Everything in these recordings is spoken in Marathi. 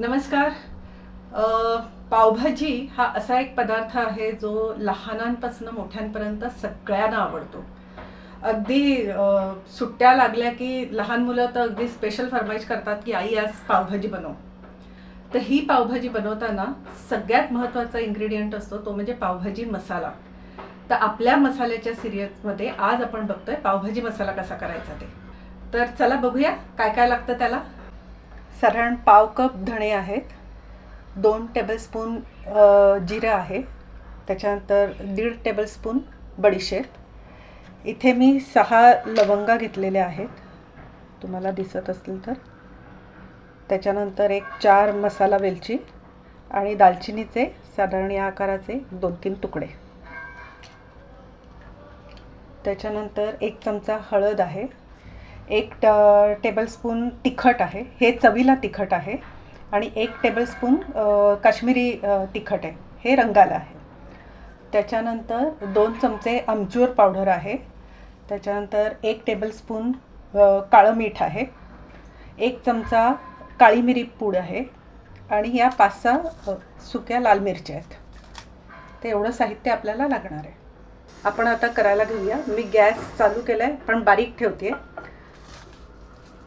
नमस्कार. पावभाजी हा असा एक पदार्थ आहे जो लहानांपासून मोठ्यांपर्यंत सगळ्यांना आवडतो. अगदी सुट्ट्या लागल्या की लहान मुलं तर अगदी स्पेशल फरमाईश करतात की आई आज पावभाजी बनव. तर ही पावभाजी बनवताना सगळ्यात महत्त्वाचा इन्ग्रेडियंट असतो तो म्हणजे पावभाजी मसाला. तर आपल्या मसाल्याच्या सिरियसमध्ये आज आपण बघतोय पावभाजी मसाला कसा करायचा ते. तर चला बघूया काय काय लागतं त्याला. साधारण पाव कप धणे आहेत. दोन टेबलस्पून जिरं आहे. त्याच्यानंतर दीड टेबलस्पून बडीशेप. इथे मी सहा लवंगा घेतलेल्या आहेत. तुम्हाला दिसत असतील तर. त्याच्यानंतर एक चार मसाला वेलची आणि दालचिनीचे साधारण या आकाराचे दोन तीन तुकडे. त्याच्यानंतर एक चमचा हळद आहे. एक ट टेबलस्पून तिखट आहे. हे चवीला तिखट आहे आणि एक टेबलस्पून काश्मीरी तिखट आहे. हे रंगाला आहे. त्याच्यानंतर दोन चमचे आमचूर पावडर आहे. त्याच्यानंतर एक टेबलस्पून काळं मीठ आहे. एक चमचा काळी मिरी पूड आहे. आणि या पाच सहा सुक्या लाल मिरच्या आहेत. ते एवढं साहित्य आपल्याला लागणार आहे. आपण आता करायला घेऊया. मी गॅस चालू केला आहे पण बारीक ठेवते आहे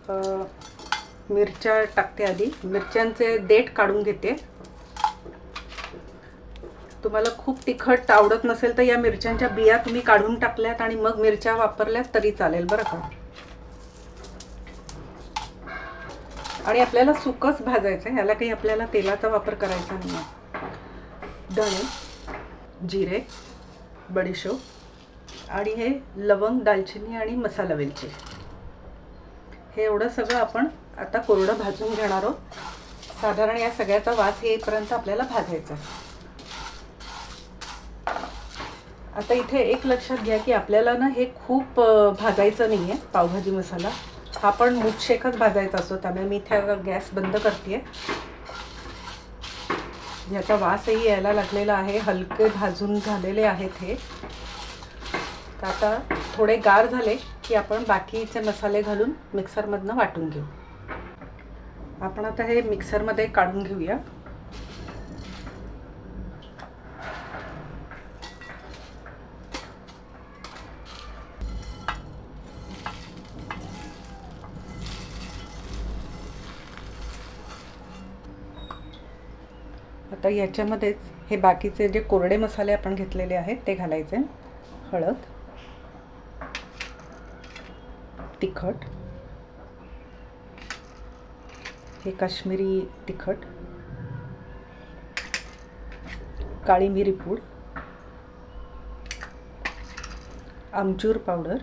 मिरच्या टाकते आधी. मिरच्यांचे देठ काढून घेते. तुम्हाला खूप तिखट आवडत नसेल तर या मिरच्यांच्या बिया तुम्ही काढून टाकल्यात आणि मग मिरच्या वापरल्यात तरी चालेल बरं का? आणि आपल्याला सुकच भाजायचं आहे. याला काही आपल्याला तेलाचा वापर करायचा नाही आहे धणे जिरे बडीशोप आणि हे लवंग दालचिनी आणि मसाला वेलची. हे एवढं सगळं आपण आता कोरडं भाजून घेणार आहोत. साधारण या सगळ्याचा वास येईपर्यंत आपल्याला भाजायचा आहे. आता इथे एक लक्षात घ्या की आपल्याला ना हे खूप भाजायचं नाही आहे पावभाजी मसाला. हा पण मुठशेकच भाजायचा असतो त्यामुळे मी इथे गॅस बंद करते याचा वासही यायला लागलेला आहे हलके भाजून झालेले आहेत हे. आता थोडे गार झाले की आपण बाकीचे मसाले घालून मिक्सरमधनं वाटून घेऊ. आपण आता हे मिक्सरमध्ये काढून घेऊया. आता याच्यामध्येच हे बाकीचे जे कोरडे मसाले आपण घेतलेले आहेत ते घालायचे. हळद. तिखट. हे काश्मीरी तिखट. काळी मिरी पूड. आमचूर पावडर.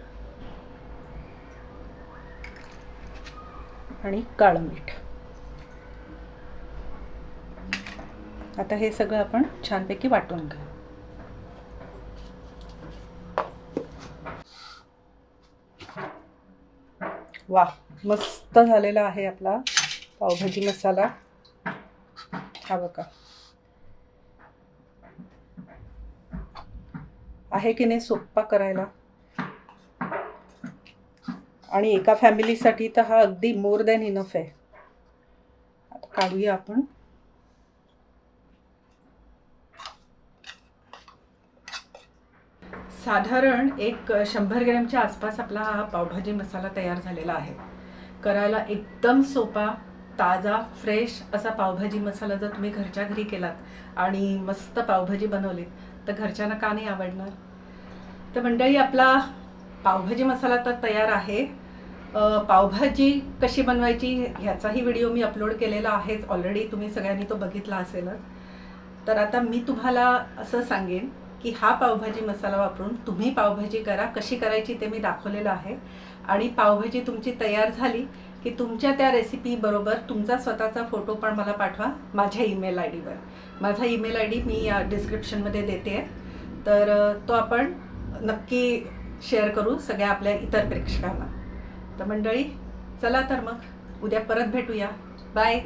आणि काळं मीठ. आता हे सगळं आपण छानपैकी वाटून घेऊ. वा मस्त झालेला आहे आपला पावभाजी मसाला. हा बघा. आहे की नाही सोप्पा करायला? आणि एका फॅमिलीसाठी तर हा अगदी मोर दॅन इनफ आहे. आता काढूया आपण. साधारण एक शंभर ग्रॅमच्या आसपास आपला हा पावभाजी मसाला तयार झालेला आहे. करायला एकदम सोपा ताजा फ्रेश असा पावभाजी मसाला जर तुम्ही घरच्या घरी केलात आणि मस्त पावभाजी बनवलीत तर घरच्यांना का नाही आवडणार? तर मंडळी आपला पावभाजी मसाला तर तयार आहे. पावभाजी कशी बनवायची ह्याचाही व्हिडिओ मी अपलोड केलेला आहेच. ऑलरेडी तुम्ही सगळ्यांनी तो बघितला असेलच. तर आता मी तुम्हाला असं सांगेन की हा पावभाजी मसाला वापरून तुम्ही पावभाजी करा. कशी करायची ते मी दाखवलेलं आहे. आणि पावभाजी तुमची तयार झाली की तुमच्या त्या रेसिपीबरोबर तुमचा स्वतःचा फोटो पण मला पाठवा माझ्या ईमेल आय डीवर माझा ईमेल आय डी मी या डिस्क्रिप्शनमध्ये देते. आहे तर तो आपण नक्की शेअर करू सगळ्या आपल्या इतर प्रेक्षकांना. तर मंडळी चला तर मग उद्या परत भेटूया. बाय